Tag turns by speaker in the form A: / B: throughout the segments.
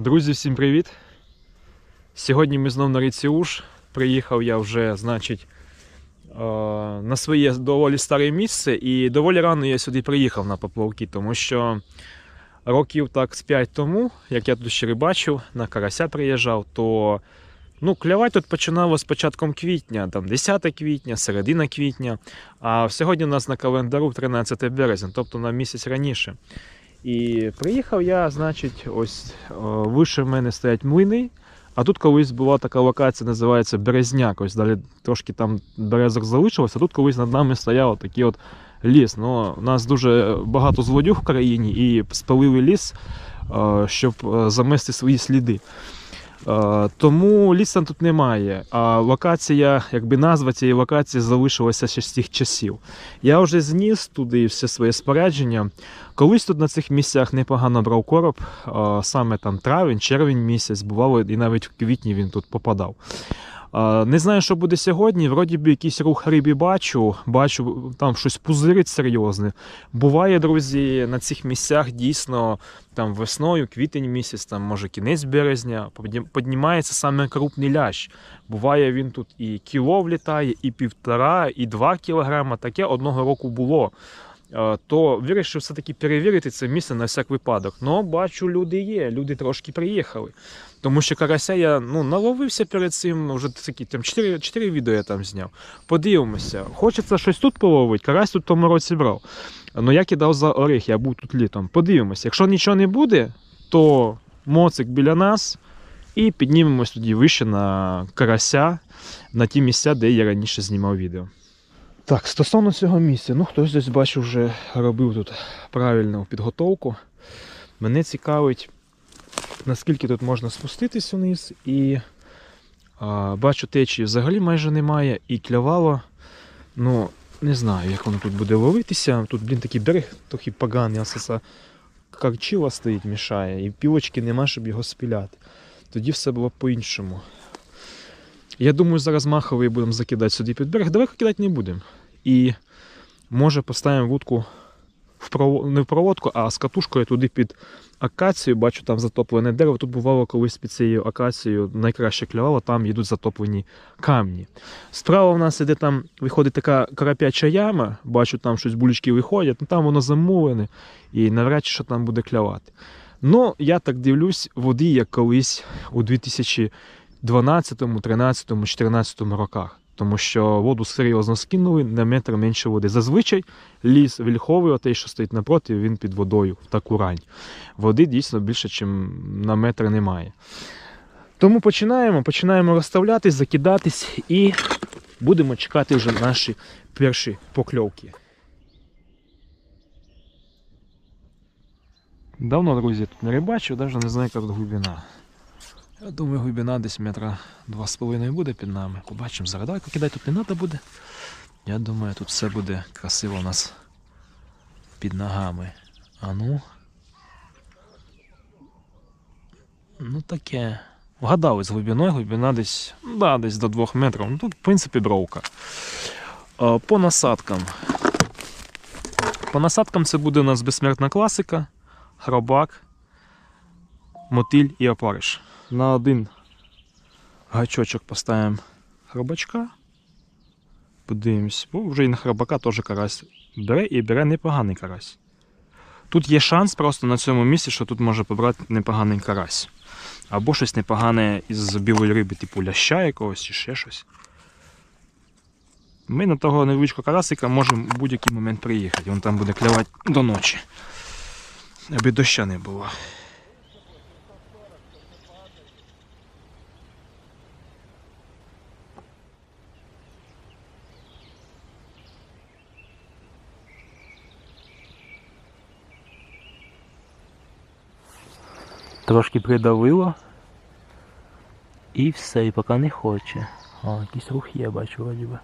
A: Друзі, всім привіт! Сьогодні ми знов на ріці Уж. Приїхав я вже, значить, е, на своє доволі старе місце, і доволі рано я сюди приїхав на поплавки, тому що років так з 5 тому, як я тут ще рибачив, на карася приїжджав, то ну, клявати тут починало з початком квітня, там 10 квітня, середина квітня. А сьогодні у нас на календару 13 березня, тобто на місяць раніше. І приїхав я, значить, ось о, вище в мене стоять млини. А тут колись була така локація, називається Березняк. Ось далі трошки там березок залишилося. А тут колись над нами стояв такий от ліс. Ну, у нас дуже багато злодюг в країні і спалили ліс, е, щоб е, замести свої сліди. Е, Тому ліса тут немає. А локація, якби назва цієї локації залишилася ще з тих часів. Я вже зніс туди все своє спорядження. Колись тут на цих місцях непогано брав короб, саме там травень, червень місяць, бувало, і навіть в квітні він тут попадав. Не знаю, що буде сьогодні. Вроді би якийсь рух рибі бачу, бачу, там щось пузирить серйозне. Буває, друзі, на цих місцях дійсно там весною, квітень місяць, там може кінець березня, піднімається саме крупний лящ. Буває він тут і кіло влітає, і півтора, і два кілограма. Таке одного року було. Е, то вирішив все-таки перевірити це місце на всяк випадок. Ну, бачу, люди є, люди трошки приїхали. Тому що карася я ну, наловився перед цим, вже такі там 4, 4 відео я там зняв. Подивимося. Хочеться щось тут половити, карась тут в тому році брав. Ну я кидав за орех, я був тут літом. Подивимося. Якщо нічого не буде, то моцик біля нас і піднімемось тоді вище на карася, на ті місця, де я раніше знімав відео. Так, стосовно цього місця, ну хтось десь бачу, вже робив тут правильну підготовку. Мене цікавить, наскільки тут можна спуститись вниз, і а, бачу, течії взагалі майже немає, і клявало. Ну, не знаю, як воно тут буде ловитися. Тут, блін, такий берег трохи поганий, асоса карчила стоїть, мішає, і пілочки нема, щоб його спіляти. Тоді все було по-іншому. Я думаю, зараз маховий будемо закидати сюди під берег. Далеко кидати не будемо. І може поставимо вудку в провод... не в проводку, а з катушкою туди під акацію. Бачу, там затоплене дерево. Тут бувало колись під цією акацією найкраще клювало, там йдуть затоплені камні. Справа в нас іде там виходить така карапяча яма. Бачу, там щось булічки виходять, ну там воно замулене і навряд чи що там буде клявати. Ну, я так дивлюсь, води як колись у 2012, 13, 14 роках. Тому що воду серйозно скинули на метр менше води. Зазвичай ліс вільховий, отей, що стоїть напроти, він під водою в таку рань. Води дійсно більше, ніж на метр немає. Тому починаємо, починаємо розставлятись, закидатись і будемо чекати вже наші перші покльовки. Давно, друзі, тут не рибачив, навіть не знаю, яка тут глибина. Я думаю, глибина десь метра два з половиною буде під нами. Побачимо зараз. Далеко кидати тут не треба буде. Я думаю, тут все буде красиво у нас під ногами. А ну. Ну таке. Вгадали з глибиною, глибина десь, да, десь до 2 метрів. Ну тут, в принципі, бровка. По насадкам. По насадкам це буде у нас безсмертна класика, хробак, мотиль і опариш. На один гачочок поставимо хробачка. Подивимось, бо вже і на хробака теж карась бере і бере непоганий карась. Тут є шанс просто на цьому місці, що тут може побрати непоганий карась. Або щось непогане із білої риби, типу ляща якогось чи ще щось. Ми на того невеличкого карасика можемо в будь-який момент приїхати. Він там буде клявати до ночі. Аби доща не було.
B: Трошки придавило. І все, і поки не хоче. О, якийсь рух є, бачу, вроді би.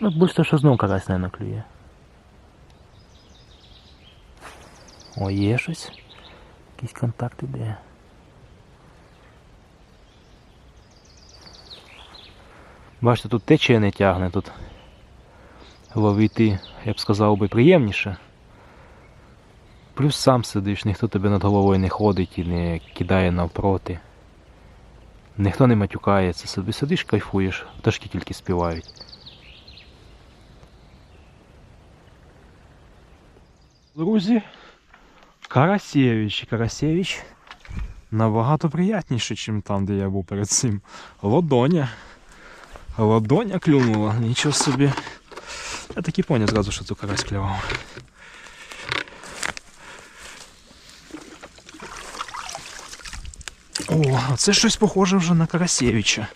B: Ну, більше, що знов карась, наверное, клює. О, є щось. Якийсь контакт іде. Бачите, тут течія не тягне, тут ловити, я б сказав би, приємніше. Плюс сам сидиш, ніхто тебе над головою не ходить і не кидає навпроти. Ніхто не матюкається, собі сидиш, кайфуєш, пташки тільки співають.
A: Друзі, Карасєвич. Карасєвич набагато приятніше, ніж там, де я був перед цим. Лодоня. Лодоня клюнула, нічого собі. Я так і поняв зразу, що це карась клював. О, це щось похоже вже на Карасєвича.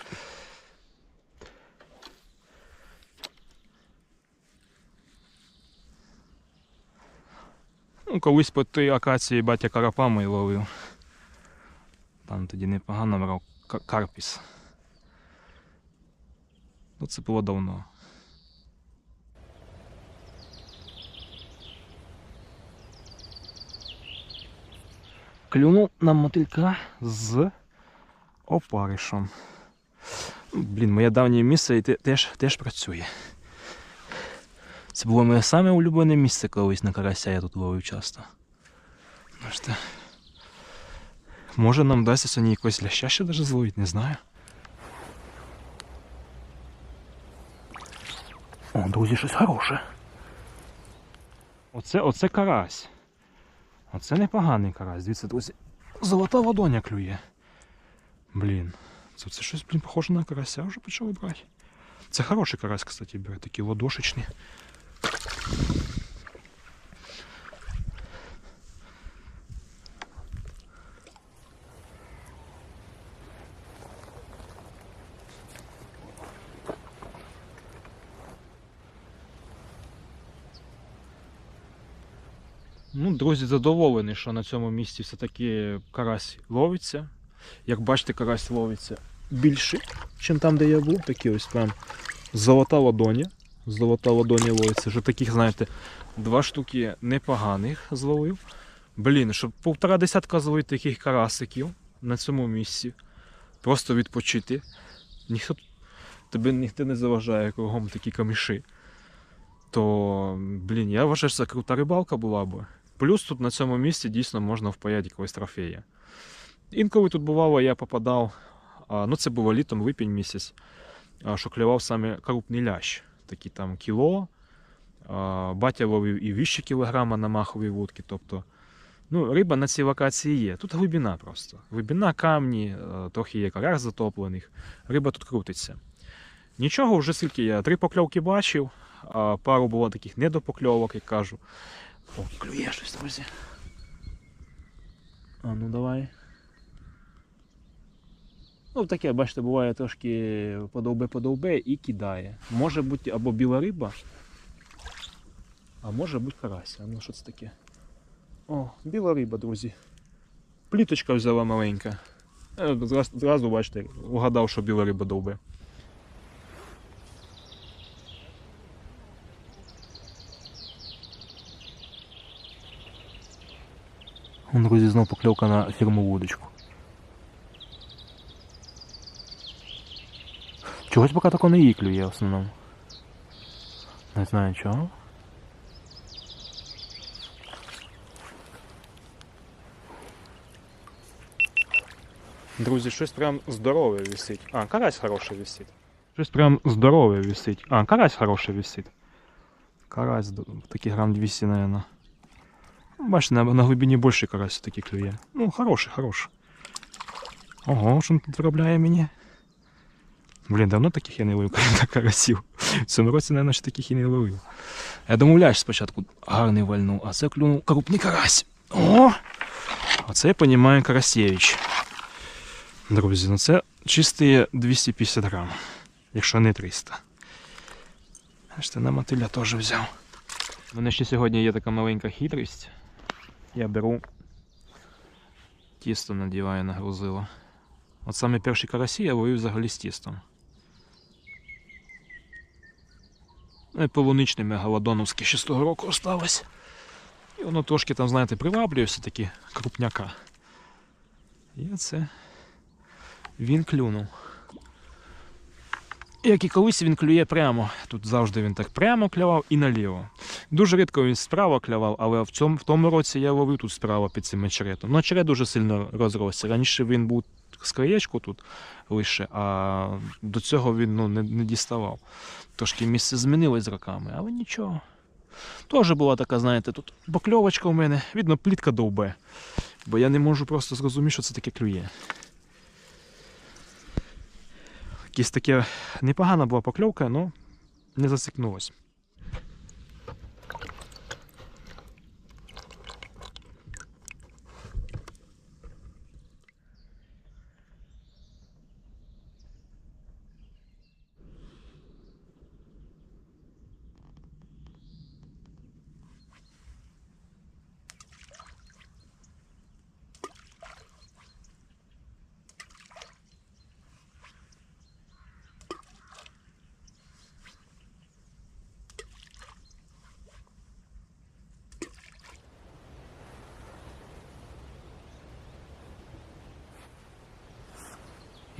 A: Ну, колись по тій акації батя карапами ловив. Там тоді непогано брав карпіс. Ну, це було давно. Клюнув на мотилька з опаришем. Ну, Блін, моє давнє місце і теж, теж працює. Це було моє саме улюблене місце колись на карася, я тут ловив часто. Бачите. Може нам вдасться сьогодні якогось ляща ще даже зловити, не знаю.
B: О, друзі, щось хороше.
A: Оце, оце карась. Оце непоганий карась. Дивіться, друзі. Золота ладоня клює. Блін. Це, це щось, блін, похоже на карася вже почали брати. Це хороший карась, кстати, бере, такі ладошечні. Друзі, задоволені, що на цьому місці все-таки карась ловиться. Як бачите, карась ловиться більше, ніж там, де я був. Такі ось прям золота ладоня. Золота ладоня ловиться. Вже таких, знаєте, два штуки непоганих зловив. Блін, щоб півтора десятка зловити таких карасиків на цьому місці. Просто відпочити. Ніхто тебе ніхто не заважає кругом такі каміші. То, блін, я вважаю, що це крута рибалка була б. Плюс тут на цьому місці дійсно можна впаяти якогось трофея. Інколи тут бувало, я попадав, ну це було літом, липень місяць, що клював саме крупний лящ. Такі там кіло. Батя ловив і вище кілограма на маховій вудки. Тобто, ну, риба на цій локації є. Тут глибина просто. Глибина, камні, е, трохи є карар затоплених. Риба тут крутиться. Нічого, вже скільки я три покльовки бачив, пару було таких недопокльовок, як кажу. О, клює щось, друзі. А ну давай. Ну, таке, бачите, буває трошки подовбе-подовбе і кидає. Може бути або біла риба, а може бути карась. А ну що це таке? О, біла риба, друзі. Пліточка взяла маленька. Е, зразу бачите, угадав, що біла риба довбе.
B: Друзі, знов покльовка на фірмову вудочку. Чогось поки тако не її клює в основному. Не знаю чого.
A: Друзі, щось прям здорове висить. А, карась хороший висить. Щось прям здорове висить. А, карась хороший висить. Карась д- такий грам 200, наверное. Бачите, на, на глибині більше карась все-таки клює. Ну, хороший, хороший. Ого, що він тут виробляє мені? Блін, давно таких я не ловив карасів. В цьому році, мабуть, ще таких і не ловив. Я думав, лящ спочатку гарний вальнув, а це клюнув крупний карась. О! Оце я розумію Карасєвич. Друзі, ну це чисті 250 грам, якщо не 300. Бачите, на мотиля теж взяв. У мене ще сьогодні є така маленька хитрість. Я беру тісто надіваю на грузило. От саме перші карасі я ловив взагалі з тістом. Ну і ще з того року осталось. І воно трошки там, знаєте, приваблює все-таки крупняка. І оце він клюнув. Як і колись він клює прямо. Тут завжди він так прямо клював і наліво. Дуже рідко він справа клював, але в, цьому, в тому році я ловив тут справа під цим очеретом. Ну, очерет дуже сильно розросся. Раніше він був з краєчку тут лише, а до цього він ну, не, не діставав. Трошки місце змінилось з роками, але нічого. Теж була така, знаєте, тут покльовочка у мене, видно, плітка довбе. Бо я не можу просто зрозуміти, що це таке клює. Якась таке непогана була покльовка, але не засикнулось.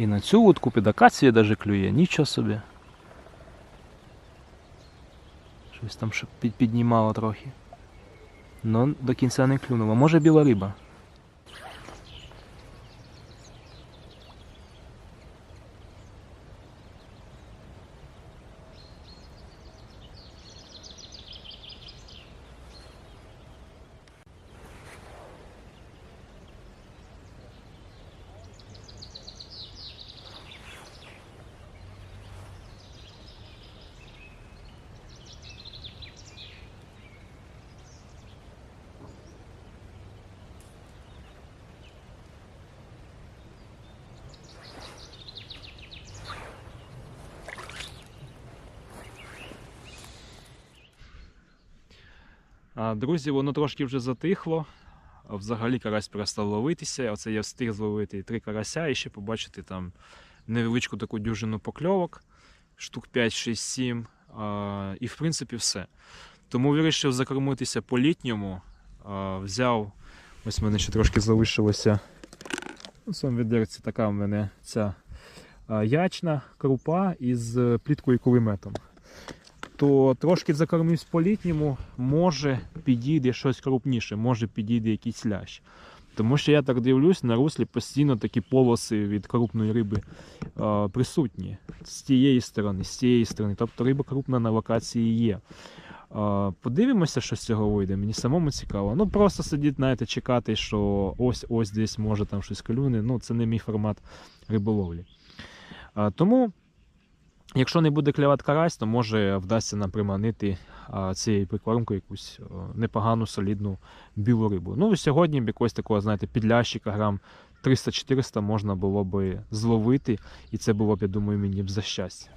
A: І на цю вудку під акацію даже клює, нічого собі. Щось там піднімало трохи. Ну, до кінця не клюнуло. Може біла риба. Друзі, воно трошки вже затихло. Взагалі карась перестав ловитися. Оце я встиг зловити три карася і ще побачити там невеличку таку дюжину покльовок, штук 5, 6, 7. А, і в принципі все. Тому вирішив закормитися по-літньому. А, взяв, ось в мене ще трошки залишилося. У цьому відерці така в мене ця ячна крупа із пліткою кулеметом то трошки закормився по-літньому, може підійде щось крупніше, може підійде якийсь лящ. Тому що я так дивлюсь, на руслі постійно такі полоси від крупної риби е, присутні з тієї сторони, з цієї сторони. Тобто риба крупна на локації є. Е, подивимося, що з цього вийде. Мені самому цікаво. Ну просто сидіти, знаєте, чекати, що ось ось десь може там щось клюне. Ну, це не мій формат риболовлі. Е, тому. Якщо не буде клювати карась, то може вдасться нам приманити цією прикормкою якусь непогану солідну білу рибу. Ну, сьогодні б якогось такого, знаєте, підлящика грам 300-400 можна було би зловити, і це було б, я думаю, мені б за щастя.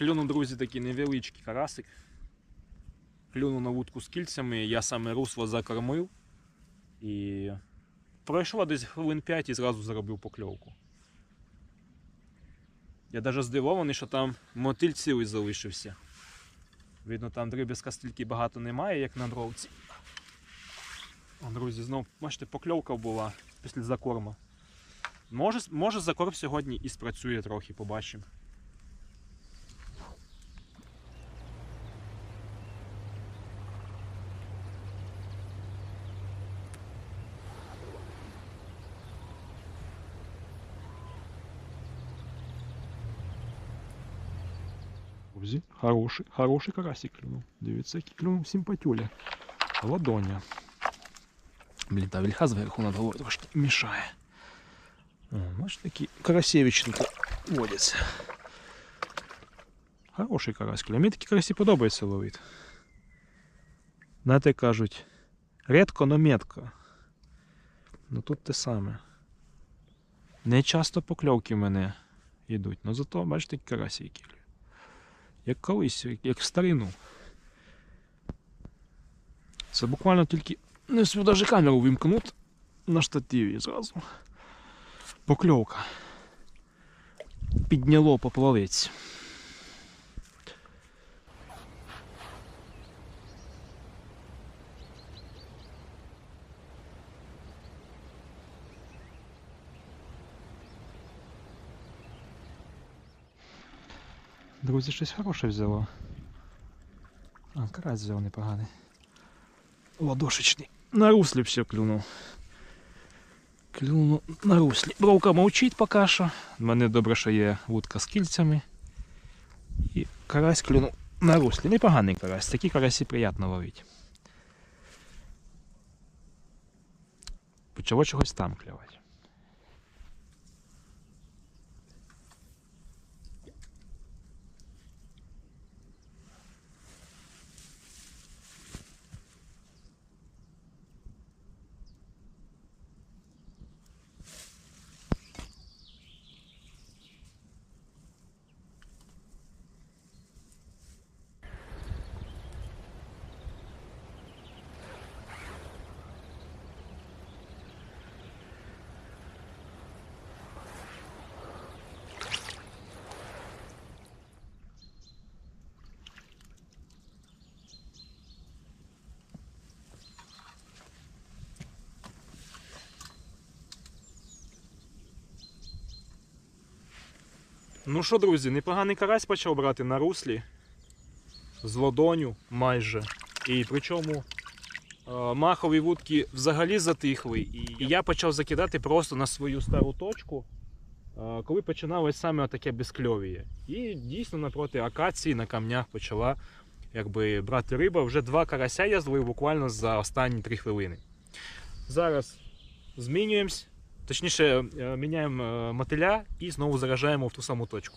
A: Клюнув, друзі, такий невеличкий карасик. Клюнув на вудку з кільцями, я саме русло закормив. І пройшло десь хвилин 5 і зразу заробив покльовку. Я навіть здивований, що там мотиль цілий залишився. Видно, там дріб'язка стільки багато немає, як на дровці. О, друзі, знов, бачите, покльовка була після закорму. Може, може закорм сьогодні і спрацює трохи, побачимо. Друзі, хороший, хороший карасик клюнув. Дивіться, який клюнув симпатюля. Ладоня. Блін, та вільха зверху над головою трошки мішає. О, бачите, такі карасевичі тут водяться. Хороший карась клює. Мені такі карасі подобається ловити. Знаєте, кажуть, рідко, но метко. Ну тут те саме. Не часто покльовки в мене йдуть, але зато, бачите, які карасі які. клюють. Як колись, як, в старину. Це буквально тільки не сюди навіть камеру вимкнути на штативі зразу. Покльовка. Підняло поплавець. Друзі, щось хороше взяло. А, карась взяв непоганий. Ладошечний. На руслі все клюнув. Клюнув на руслі. Бровка мовчить поки що. У мене добре, що є вудка з кільцями. І карась клюнув на руслі. Непоганий карась. Такі карасі приємно ловити. Почало чогось там клювати. Ну що, друзі, непоганий карась почав брати на руслі. З ладоню майже. І причому е, махові вудки взагалі затихли. І я почав закидати просто на свою стару точку, е, коли починалось саме таке безкльовіє. І дійсно напроти акації на камнях почала якби, брати риба. Вже два карася я злив буквально за останні три хвилини. Зараз змінюємось. Точніше, е, міняємо е, мотиля і знову заражаємо в ту саму точку.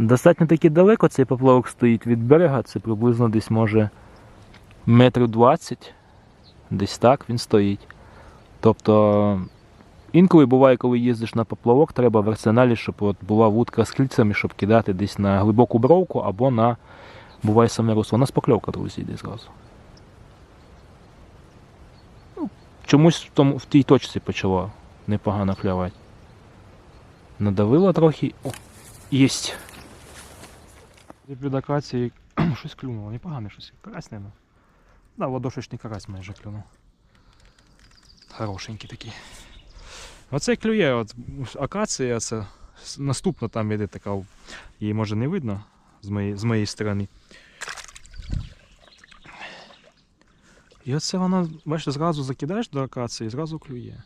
B: Достатньо таки далеко цей поплавок стоїть від берега, це приблизно десь може метрів 20, десь так він стоїть. Тобто інколи буває, коли їздиш на поплавок, треба в арсеналі, щоб от була вудка з кільцями, щоб кидати десь на глибоку бровку або на буває саме русло. У нас покльовка, друзі, йде зразу. Ну, Чомусь в, тому, в тій точці почало непогано клювати. Надавило трохи. О, єсть.
A: Від акації щось клюнуло, непогане щось. Карась, мабуть. Да, ладошечний карась майже клюнув. Хорошенький такий. Оце клює, от акація, це наступна там іде така, її може не видно з моєї, з моєї сторони. І оце вона, бачите, зразу закидаєш до акації і зразу клює.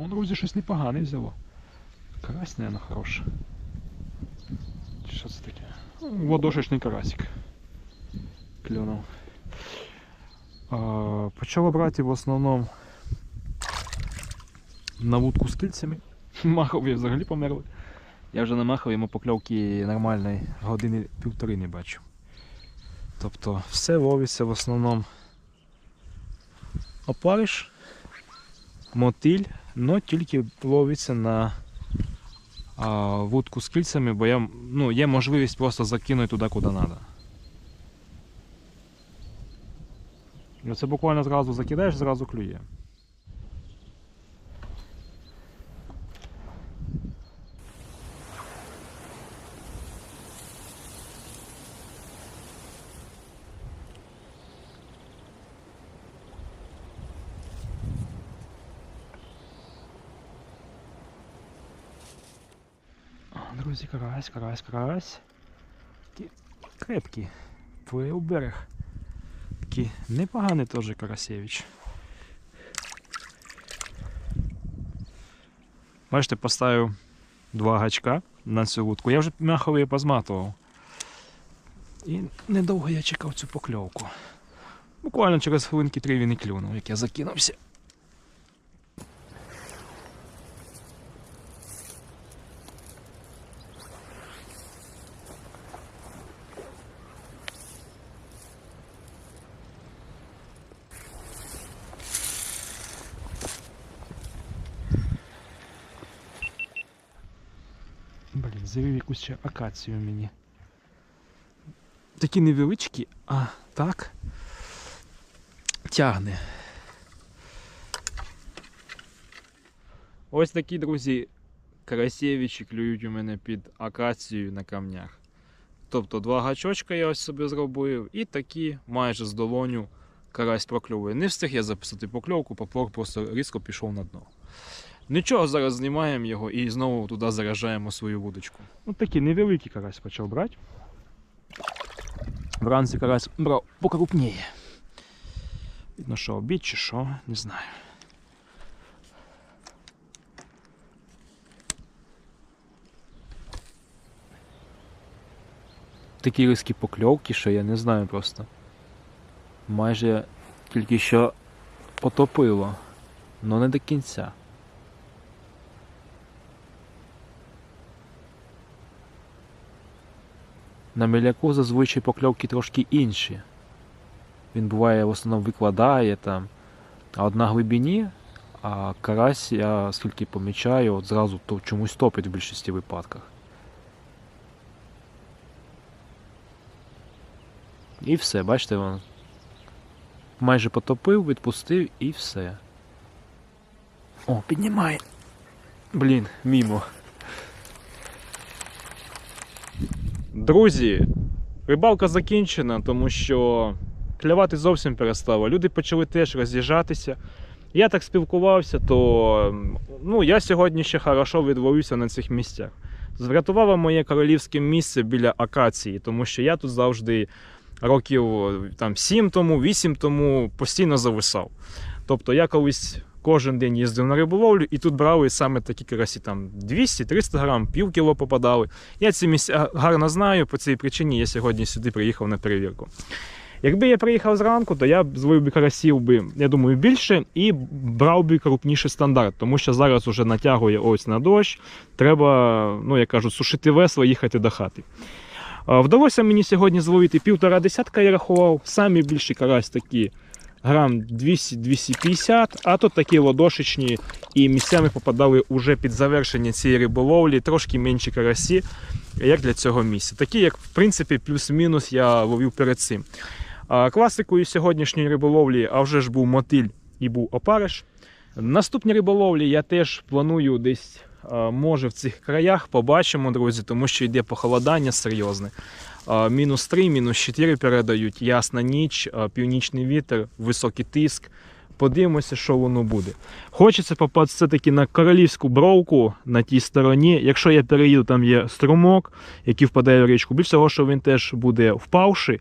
B: Он, друзі, щось непогане взяло. Карась, наверное, хороший. Що це таке? Ну, Водошечний карасик. Клюнув. А, почало брати в основному на вудку з кільцями. Махові взагалі померли. Я вже на махові йому покльовки нормальної години півтори не бачу. Тобто все ловиться в основному опариш, мотиль, но тільки ловиться на а, вудку з кільцями, бо я, ну, є можливість просто закинути туди, куди треба. І оце буквально зразу закидаєш, зразу клює. Друзі, карась, карась, карась. Такі крепкі. У берег. Такий непоганий теж Карасєвич. Бачите, поставив два гачка на цю вудку. Я вже маховий позматував. І недовго я чекав цю покльовку. Буквально через хвилинки три він і клюнув, як я закинувся. Блін, завів якусь акацію мені. Такі невеличкі, а так тягне. Ось такі, друзі, красєвичі клюють у мене під акацією на камнях. Тобто два гачочка я ось собі зробив, і такі майже з долоню карась прокльовує. Не встиг я записати покльовку, поплавок просто різко пішов на дно. Нічого, зараз знімаємо його і знову туди заряджаємо свою вудочку. Ось такий невеликий карась почав брати. Вранці карась брав покрупніє. Видно, що обід чи що, не знаю. Такі різкі покльовки, що я не знаю просто. Майже тільки що потопило, але не до кінця. На міляку зазвичай покльовки трошки інші. Він буває в основному викладає там, а от на глибині, а карась, я скільки помічаю, от зразу то чомусь топить в більшості випадках. І все, бачите, він майже потопив, відпустив і все. О, піднімає. Блін, мімо.
A: Друзі, рибалка закінчена, тому що клювати зовсім перестало. Люди почали теж роз'їжджатися. Я так спілкувався, то ну, я сьогодні ще хорошо відловився на цих місцях. Врятувало моє королівське місце біля акації, тому що я тут завжди років там, 7 тому, 8 тому постійно зависав. Тобто я колись кожен день їздив на риболовлю і тут брали саме такі карасі, там 200-300 грам, пів кіло попадали. Я ці місця гарно знаю, по цій причині я сьогодні сюди приїхав на перевірку. Якби я приїхав зранку, то я б зловив би карасів би, я думаю, більше і брав би крупніший стандарт, тому що зараз уже натягує ось на дощ. Треба, ну я кажу, сушити весло, їхати до хати. Вдалося мені сьогодні зловити півтора десятка, я рахував. Самі більші карась такі грам 200-250, а тут такі ладошечні і місцями попадали уже під завершення цієї риболовлі, трошки менші карасі, як для цього місця. Такі, як в принципі, плюс-мінус я ловив перед цим. Класикою сьогоднішньої риболовлі, а вже ж був мотиль і був опариш. Наступні риболовлі я теж планую десь, може, в цих краях побачимо, друзі, тому що йде похолодання серйозне. Мінус 3, мінус 4 передають, ясна ніч, північний вітер, високий тиск. Подивимося, що воно буде. Хочеться попасти все-таки на королівську бровку на тій стороні. Якщо я переїду, там є струмок, який впадає в річку. Більш того, що він теж буде впавши,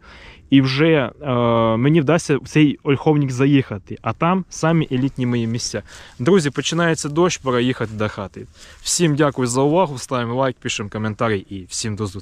A: і вже е, мені вдасться в цей ольховник заїхати. А там самі елітні мої місця. Друзі, починається дощ, пора їхати до хати. Всім дякую за увагу. Ставимо лайк, пишемо коментарі і всім до зустрічі.